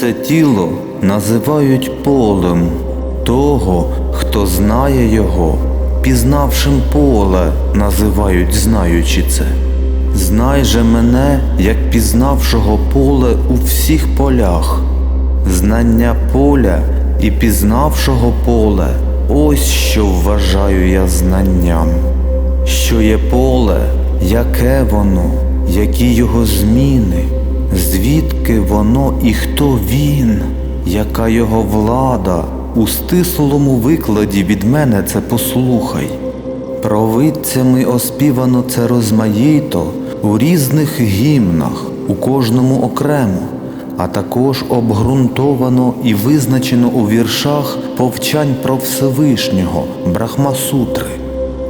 Це тіло називають полем того, хто знає його, пізнавшим поле, називають знаючи це. Знай же мене, як пізнавшого поле у всіх полях. Знання поля і пізнавшого поле ось що вважаю я знанням. Що є поле, яке воно, які його зміни, звідки воно і хто він, яка його влада, у стислому викладі від мене це послухай. Провидцями оспівано це розмаїто у різних гімнах, у кожному окремо, а також обґрунтовано і визначено у віршах повчань про Всевишнього, Брахмасутри,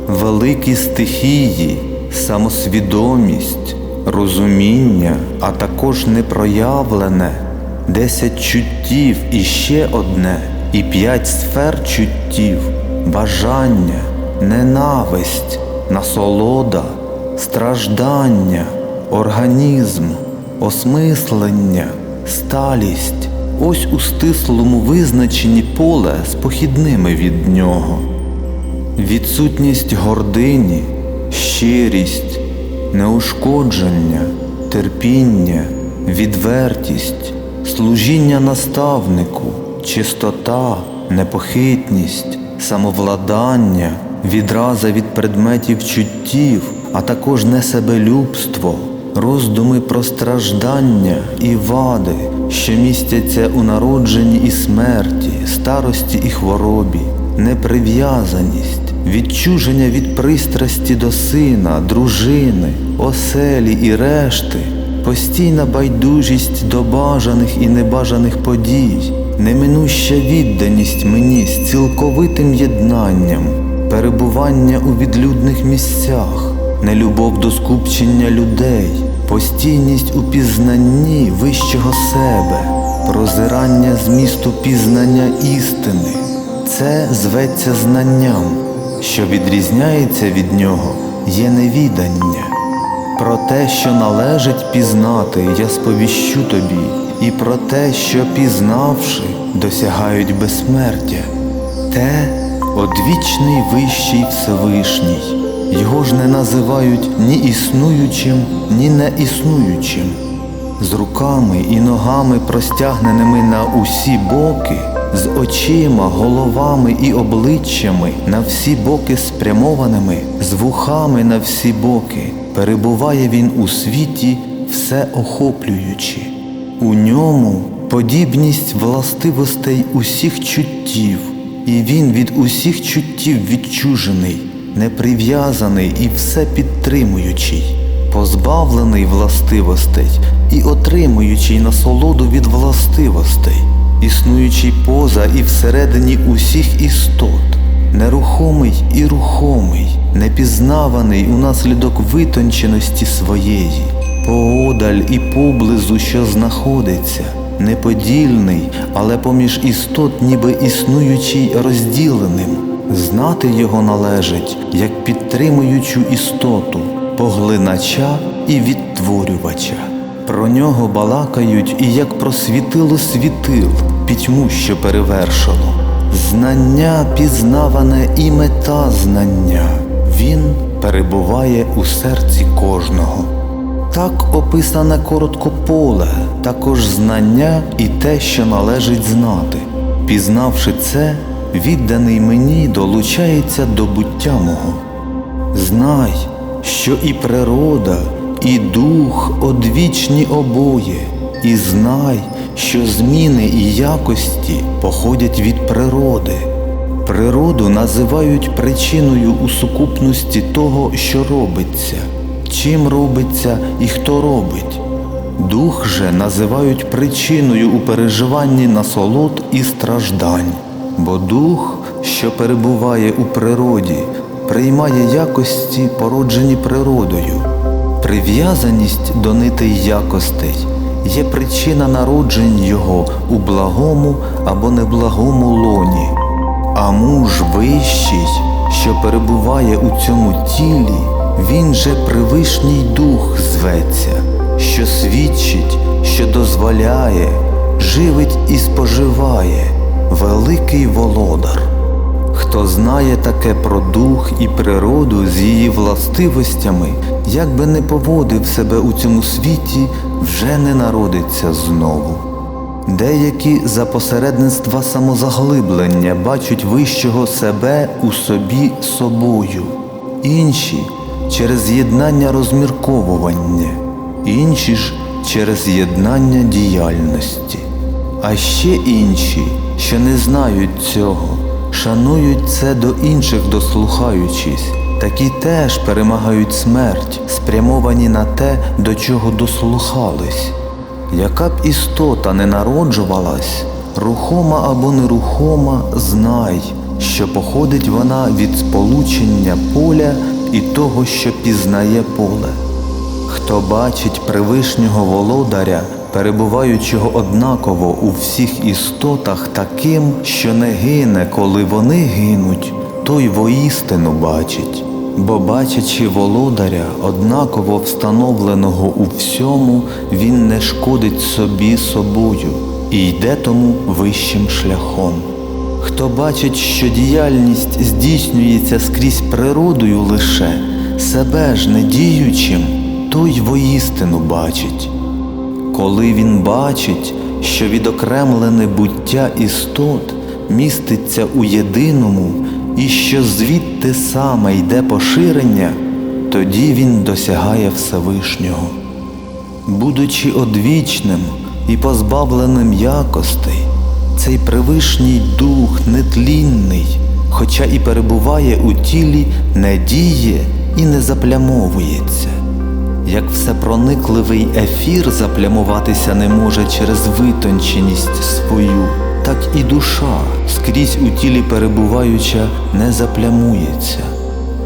великі стихії, самосвідомість, розуміння, а також непроявлене, десять чуттів і ще одне, і п'ять сфер чуттів, бажання, ненависть, насолода, страждання, організм, осмислення, сталість. Ось у стислому визначенні поле з похідними від нього. Відсутність гордині, щирість, неушкодження, терпіння, відвертість, служіння наставнику, чистота, непохитність, самовладання, відраза від предметів чуттів, а також несебелюбство, роздуми про страждання і вади, що містяться у народженні і смерті, старості і хворобі, неприв'язаність, відчуження від пристрасті до сина, дружини, оселі і решти, постійна байдужість до бажаних і небажаних подій, неминуща відданість мені з цілковитим єднанням, перебування у відлюдних місцях, нелюбов до скупчення людей, постійність у пізнанні вищого себе, прозирання змісту пізнання істини. Це зветься знанням, що відрізняється від нього, є невідання. Про те, що належить пізнати, я сповіщу тобі, і про те, що пізнавши, досягають безсмертя. Те одвічний вищий Всевишній. Його ж не називають ні існуючим, ні неіснуючим. З руками і ногами простягненими на усі боки, з очима, головами і обличчями на всі боки спрямованими, з вухами на всі боки, перебуває він у світі всеохоплюючи. У ньому подібність властивостей усіх чуттів, і він від усіх чуттів відчужений, неприв'язаний і все підтримуючий, позбавлений властивостей і отримуючий насолоду від властивостей, існуючий поза і всередині усіх істот, нерухомий і рухомий, непізнаваний унаслідок витонченості своєї, поодаль і поблизу, що знаходиться, неподільний, але поміж істот, ніби існуючий розділеним. Знати його належить як підтримуючу істоту, поглинача і відтворювача. Про нього балакають і як про світило світил, пітьму, що перевершило. Знання пізнаване і мета знання. Він перебуває у серці кожного. Так описане коротко поле, також знання і те, що належить знати. Пізнавши це, відданий мені долучається до буття мого. Знай, що і природа, і дух одвічні обоє, і знай, що зміни і якості походять від природи. Природу називають причиною у сукупності того, що робиться, чим робиться і хто робить. Дух же називають причиною у переживанні насолод і страждань, бо дух, що перебуває у природі, приймає якості, породжені природою. Прив'язаність до нитий якостей є причина народжень його у благому або неблагому лоні, а муж вищий, що перебуває у цьому тілі, він же привишній дух зветься, що свідчить, що дозволяє, живить і споживає великий володар. Хто знає таке про дух і природу з її властивостями, як би не поводив себе у цьому світі, вже не народиться знову. Деякі за посередництва самозаглиблення бачать вищого себе у собі собою, інші через єднання розмірковування, інші ж через єднання діяльності. А ще інші, що не знають цього, шанують це до інших дослухаючись, такі теж перемагають смерть, спрямовані на те, до чого дослухались. Яка б істота не народжувалась, рухома або нерухома, знай, що походить вона від сполучення поля і того, що пізнає поле. Хто бачить Превишнього володаря, перебуваючого однаково у всіх істотах таким, що не гине, коли вони гинуть, той воістину бачить. Бо бачачи володаря, однаково встановленого у всьому, він не шкодить собі собою і йде тому вищим шляхом. Хто бачить, що діяльність здійснюється скрізь природою лише, себе ж не діючим, той воістину бачить. Коли він бачить, що відокремлене буття істот міститься у єдиному і що звідти саме йде поширення, тоді він досягає Всевишнього. Будучи одвічним і позбавленим якостей, цей Превишній дух нетлінний, хоча і перебуває у тілі, не діє і не заплямовується. Як всепроникливий ефір заплямуватися не може через витонченість свою, так і душа, скрізь у тілі перебуваюча, не заплямується.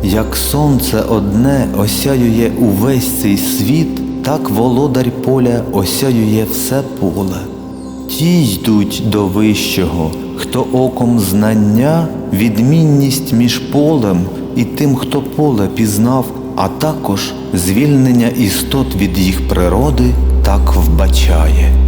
Як сонце одне осяює увесь цей світ, так володар поля осяює все поле. Ті йдуть до вищого, хто оком знання, відмінність між полем і тим, хто поле пізнав, а також звільнення істот від їх природи так вбачає.